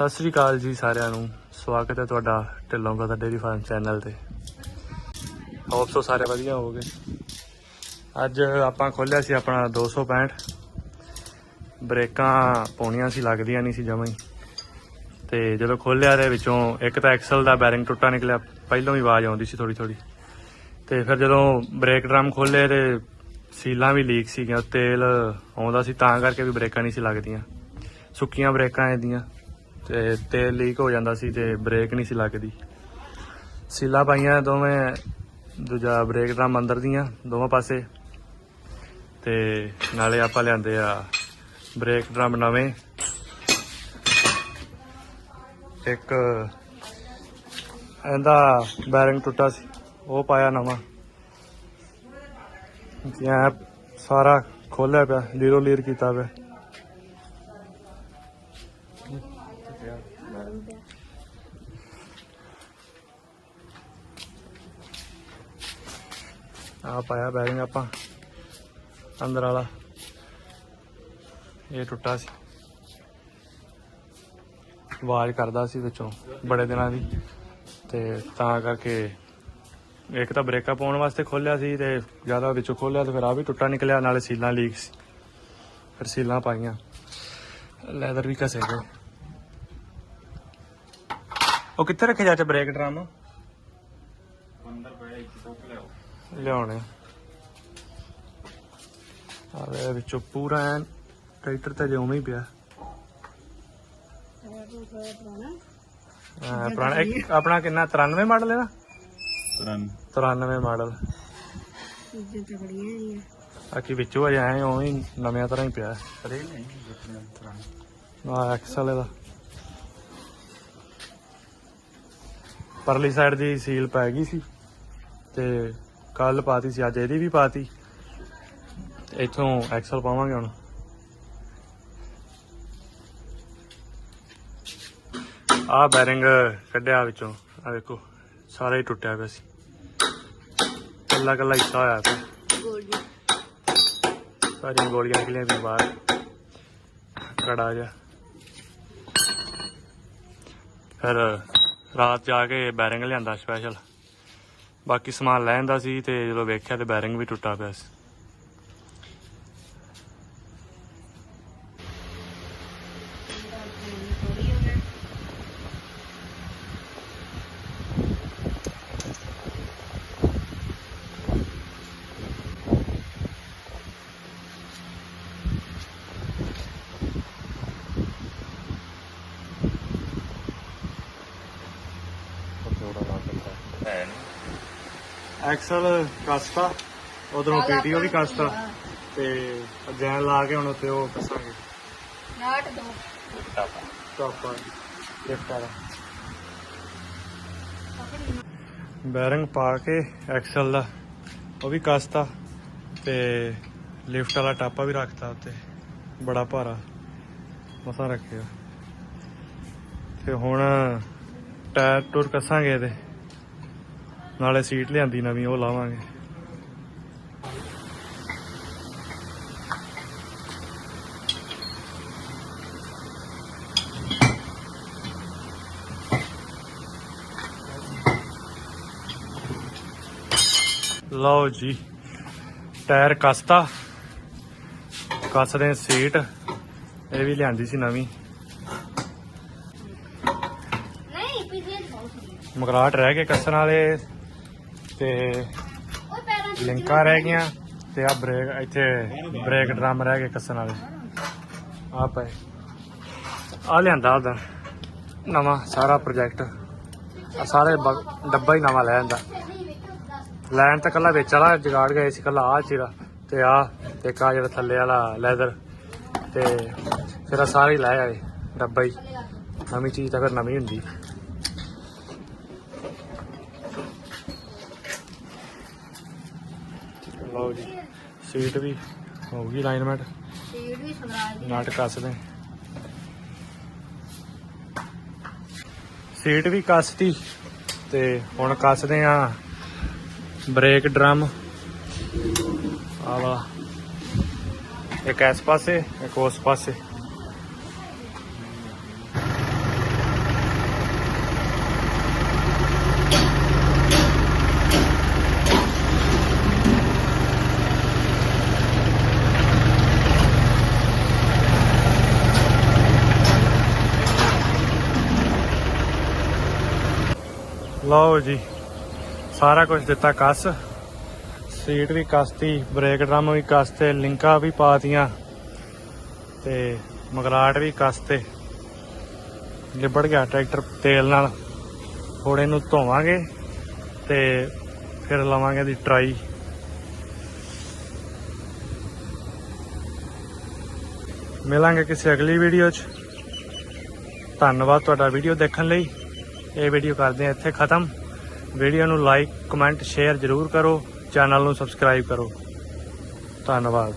ਸਤਿ ਸ੍ਰੀ ਅਕਾਲ ਜੀ ਸਾਰਿਆਂ ਨੂੰ। ਸਵਾਗਤ ਹੈ ਤੁਹਾਡਾ ਢਿੱਲੋਂ ਦਾ ਡੇਰੀ ਫਾਰਮ ਚੈਨਲ ਤੇ। ਹੋਪ ਸੋ ਸਾਰੇ ਵਧੀਆ ਹੋਵੋਗੇ। ਅੱਜ ਆਪਾਂ ਖੋਲਿਆ ਸੀ ਆਪਣਾ 265 ਬ੍ਰੇਕਾਂ ਪਾਉਣੀਆਂ ਸੀ, ਲੱਗਦੀਆਂ ਨਹੀਂ ਸੀ ਜਮਾਂ ਹੀ। ਤੇ ਜਦੋਂ ਖੋਲਿਆ ਦੇ ਵਿੱਚੋਂ ਇੱਕ ਤਾਂ ਐਕਸਲ ਦਾ ਬੈਰਿੰਗ ਟੁੱਟਾ ਨਿਕਲਿਆ, ਪਹਿਲਾਂ ਵੀ ਆਵਾਜ਼ ਆਉਂਦੀ ਸੀ ਥੋੜੀ ਥੋੜੀ ਤੇ ਫਿਰ ਜਦੋਂ ਬ੍ਰੇਕ ਡਰਮ ਖੋਲੇ ਤੇ ਸੀਲਾਂ ਵੀ ਲੀਕ ਸੀਗੀਆਂ, ਤੇਲ ਆਉਂਦਾ ਸੀ ਤਾਂ ਕਰਕੇ ਵੀ ਬ੍ਰੇਕਾਂ ਨਹੀਂ ਸੀ ਲੱਗਦੀਆਂ। ਸੁੱਕੀਆਂ ਬ੍ਰੇਕਾਂ ਇਹਦੀਆਂ। ਤੇ ਤੇਲ ਲੀਕ ਹੋ ਜਾਂਦਾ ਸੀ ਤੇ ਬ੍ਰੇਕ ਨਹੀਂ ਸੀ ਲੱਗਦੀ। ਸੀਲਾਂ ਪਾਈਆਂ ਦੋਵੇਂ, ਦੂਜਾ ਬ੍ਰੇਕ ਡਰਮ ਅੰਦਰ ਦੀਆਂ ਦੋਵਾਂ ਪਾਸੇ। ਤੇ ਨਾਲੇ ਆਪਾਂ ਲਿਆਂਦੇ ਆ ਬ੍ਰੇਕ ਡਰਮ ਨਵੇਂ। ਇੱਕ ਇਹਦਾ ਬੈਰਿੰਗ ਟੁੱਟਾ ਸੀ, ਉਹ ਪਾਇਆ ਨਵਾਂ। ਜਿਹਾ ਸਾਰਾ ਖੋਲਿਆ ਪਿਆ ਲੀਰੋ ਲੀਰ ਕੀਤਾ ਪਿਆ। ਆ ਪਾਇਆ ਬੈਰਿੰਗ ਆਪਾਂ, ਅੰਦਰ ਵਾਲਾ। ਇਹ ਟੁੱਟਾ ਸੀ। ਆਵਾਜ਼ ਕਰਦਾ ਸੀ ਵਿੱਚੋਂ, ਬੜੇ ਦਿਨਾਂ ਦੀ। ਤੇ ਤਾਂ ਕਰਕੇ ਇੱਕ ਤਾਂ ਬ੍ਰੇਕਾਂ ਪਾਉਣ ਵਾਸਤੇ ਖੋਲਿਆ ਸੀ ਤੇ ਜ਼ਿਆਦਾ ਵਿੱਚੋਂ ਖੋਲਿਆ ਤੇ ਫਿਰ ਆ ਵੀ ਟੁੱਟਾ ਨਿਕਲਿਆ, ਨਾਲੇ ਸੀਲਾਂ ਲੀਕ ਸੀ। ਫਿਰ ਸੀਲਾਂ ਪਾਈਆਂ। ਲੈਦਰ ਵੀ ਘਸੇ ਗਏ। ਉਹ ਕਿੱਥੇ ਰੱਖੇ ਜਾ ਚ ਬ੍ਰੇਕ ਡਰਮ? ਅੰਦਰ ਪਿਆ ਇੱਕ ਚੁੱਕ ਲਿਆਓ। ਲਿਆਉਣੇ। ਆਵੇ ਵਿੱਚੋਂ ਪੂਰਾ ਐਨ ਟਰੈਕਟਰ ਤੇ ਜਿਉਂ ਹੀ ਪਿਆ। ਹਾਂ, ਪੁਰਾਣਾ। ਇੱਕ ਆਪਣਾ ਕਿੰਨਾ? 93 ਮਾਡਲ ਹੈ ਨਾ ਰਨ 93 ਮਾਡਲ ਬਾਕੀ ਵਿੱਚੋਂ ਅਜੇ ਐ ਉਵੇਂ ਹੀ ਨਵਿਆਂ ਤਰ੍ਹਾਂ ਹੀ ਪਿਆ। ਨਹੀਂ ਆ ਐਕਸਲ ਇਹਦਾ ਪਰਲੀ ਸਾਈਡ ਦੀ ਸੀਲ ਪੈ ਗਈ ਸੀ ਤੇ ਕੱਲ ਪਾਤੀ ਸੀ ਅੱਜ ਇਹਦੀ ਵੀ ਪਾਤੀ। ਇੱਥੋਂ ਐਕਸਲ ਪਾਵਾਂਗੇ ਹੁਣ। ਆ ਬੈਰਿੰਗ ਕੱਢਿਆ ਵਿੱਚੋਂ। ਆ ਵੇਖੋ ਸਾਰਾ ਹੀ ਟੁੱਟਿਆ ਪਿਆ ਸੀ। ਕੱਲਾ ਕੱਲਾ ਹਿੱਸਾ ਹੋਇਆ ਪਿਆ। ਸਾਰੀਆਂ ਗੋਲੀਆਂ ਨਿਕਲੀਆਂ ਵੀ ਬਾਹਰ। ਕੜਾ ਜਾ ਫਿਰ ਰਾਤ ਜਾ ਕੇ ਬੈਰਿੰਗ ਲਿਆਂਦਾ ਸਪੈਸ਼ਲ ਬਾਕੀ ਸਮਾਨ ਲੈ ਆਂਦਾ ਸੀ ਤੇ ਜਦੋਂ ਵੇਖਿਆ ਤੇ ਬੈਰਿੰਗ ਵੀ ਟੁੱਟਾ ਪਿਆ ਸੀ ਹੈ ਐਕਸਲ ਕਸਤਾ ਉਧਰੋਂ ਪੀਟੀਓ ਵੀ ਕਸਤਾ ਤੇ ਜੈਨ ਲਾ ਕੇ ਹੁਣ ਉੱਤੇ ਉਹ ਕਸਾਂਗੇ। ਨਾਟ ਦੋ। ਟਾਪਾ ਲਿਫਟ ਵਾਲਾ। ਬੈਰਿੰਗ ਪਾ ਕੇ ਐਕਸਲ ਦਾ ਉਹ ਵੀ ਕਸਤਾ। ਤੇ ਲਿਫਟ ਵਾਲਾ ਟਾਪਾ ਵੀ ਰੱਖਤਾ ਉੱਤੇ ਬੜਾ ਭਾਰਾ। ਮਸਾਂ ਰੱਖਿਆ। ਤੇ ਹੁਣ ਟਾਇਰ ਟੂਰ ਕੱਸਾਂਗੇ ਇਹਦੇ। ਨਾਲੇ ਸੀਟ ਲਿਆਂਦੀ ਨਵੀਂ ਉਹ ਲਾਵਾਂਗੇ। ਲਓ ਜੀ ਟਾਇਰ ਕਸਤਾ। ਕੱਸਦੇ ਸੀਟ ਇਹ ਵੀ ਲਿਆਂਦੀ ਸੀ ਨਵੀਂ। ਨਹੀਂ ਪਿਛਲੇ ਬਹੁਤ ਮਗਰਾਟ ਰਹਿ ਗਏ ਕੱਸਣ ਵਾਲੇ। ਤੇ ਲਿੰਕਾਂ ਰਹਿ ਗਈਆਂ ਤੇ ਆ ਬ੍ਰੇਕ ਇੱਥੇ ਬ੍ਰੇਕ ਡਰਮ ਰਹਿ ਗਏ ਕੱਸਣ ਵਾਲੇ। ਆ ਪਏ ਆ ਲਿਆਂਦਾ ਉਹਦਾ ਨਵਾਂ ਸਾਰਾ ਪ੍ਰੋਜੈਕਟ। ਆ ਸਾਰੇ ਡੱਬਾ ਹੀ ਨਵਾਂ ਲੈ ਆਂਦਾ। ਲੈਣ ਤਾਂ ਕੱਲਾ ਵਿੱਚ ਵਾਲਾ ਜਗਾੜ ਗਏ ਸੀ ਕੱਲਾ ਆ ਚੀਰਾ। ਤੇ ਆ ਤੇ ਆ ਜਿਹੜਾ ਥੱਲੇ ਵਾਲਾ ਲੈਦਰ। ਤੇ ਫਿਰ ਆ ਸਾਰੇ ਲੈ ਆਏ ਡੱਬਾ ਹੀ। ਨਵੀਂ ਚੀਜ਼ ਤਾਂ ਫਿਰ ਨਵੀਂ ਹੁੰਦੀ। ਲਓ ਜੀ ਸੀਟ ਵੀ ਹੋ ਗਈ ਅਲਾਈਨਮੈਂਟ ਸੀਟ ਵੀ ਸਵਰਾਜ ਦੀ। ਨਟ ਕੱਸਦੇ ਸੀਟ ਵੀ ਕੱਸਤੀ ਤੇ ਹੁਣ ਕੱਸਦੇ ਆ ਬ੍ਰੇਕ ਡਰਮ। ਆ ਵਾ ਇੱਕ ਇਸ ਪਾਸੇ ਇੱਕ ਉਸ ਪਾਸੇ। ਲਓ ਜੀ, ਸਾਰਾ ਕੁਝ ਦਿੱਤਾ ਕੱਸ। ਸੀਟ ਵੀ ਕੱਸਤੀ, ਬ੍ਰੇਕ ਡਰਮ ਵੀ ਕੱਸਤੇ, ਲਿੰਕਾਂ ਵੀ ਪਾਤੀਆਂ ਤੇ ਮਗਰਾਟ ਵੀ ਕੱਸਤੇ। ਲਿਬੜ ਗਿਆ ਟਰੈਕਟਰ ਤੇਲ ਨਾਲ। ਹੁਣ ਨੂੰ ਧੋਵਾਂਗੇ ਤੇ ਫਿਰ ਲਵਾਂਗੇ ਦੀ ਟਰਾਈ। ਮਿਲਾਂਗੇ ਕਿਸੇ ਅਗਲੀ ਵੀਡੀਓ 'ਚ। ਧੰਨਵਾਦ ਤੁਹਾਡਾ ਵੀਡੀਓ ਦੇਖਣ ਲਈ। ਇਹ ਵੀਡੀਓ ਕਰਦੇ ਹਾਂ ਇੱਥੇ ਖਤਮ। ਵੀਡੀਓ ਨੂੰ ਲਾਈਕ ਕਮੈਂਟ ਸ਼ੇਅਰ ਜ਼ਰੂਰ ਕਰੋ। ਚੈਨਲ ਨੂੰ ਸਬਸਕ੍ਰਾਈਬ ਕਰੋ। ਧੰਨਵਾਦ।